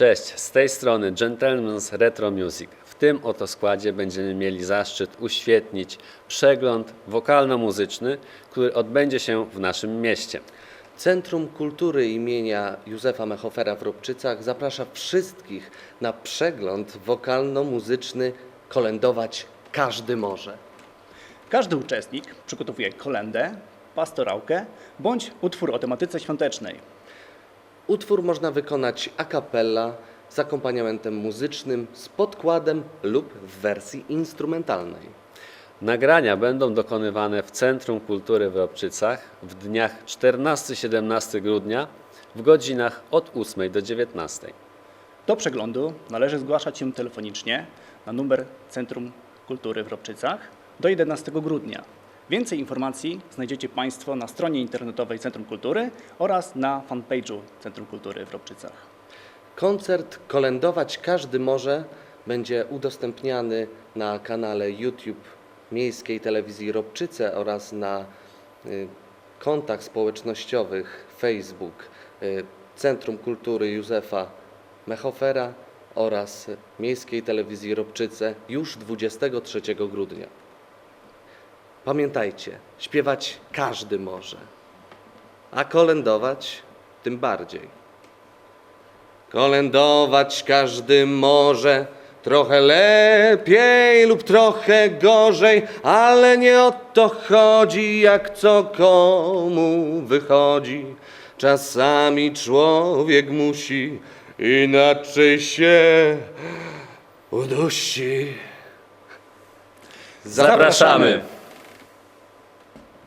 Cześć, z tej strony Gentleman's Retro Music. W tym oto składzie będziemy mieli zaszczyt uświetnić przegląd wokalno-muzyczny, który odbędzie się w naszym mieście. Centrum Kultury imienia Józefa Mechofera w Robczycach zaprasza wszystkich na przegląd wokalno-muzyczny Kolędować każdy może. Każdy uczestnik przygotowuje kolendę, pastorałkę bądź utwór o tematyce świątecznej. Utwór można wykonać a cappella z akompaniamentem muzycznym, z podkładem lub w wersji instrumentalnej. Nagrania będą dokonywane w Centrum Kultury w Robczycach w dniach 14-17 grudnia w godzinach od 8 do 19. Do przeglądu należy zgłaszać się telefonicznie na numer Centrum Kultury w Robczycach do 11 grudnia. Więcej informacji znajdziecie Państwo na stronie internetowej Centrum Kultury oraz na fanpage'u Centrum Kultury w Robczycach. Koncert Kolędować każdy może będzie udostępniany na kanale YouTube Miejskiej Telewizji Robczyce oraz na y, kontach społecznościowych Facebook y, Centrum Kultury Józefa Mechofera oraz Miejskiej Telewizji Robczyce już 23 grudnia. Pamiętajcie, śpiewać każdy może, a kolędować tym bardziej. Kolędować każdy może, trochę lepiej lub trochę gorzej, ale nie o to chodzi, jak co komu wychodzi. Czasami człowiek musi inaczej się udusi. Zapraszamy.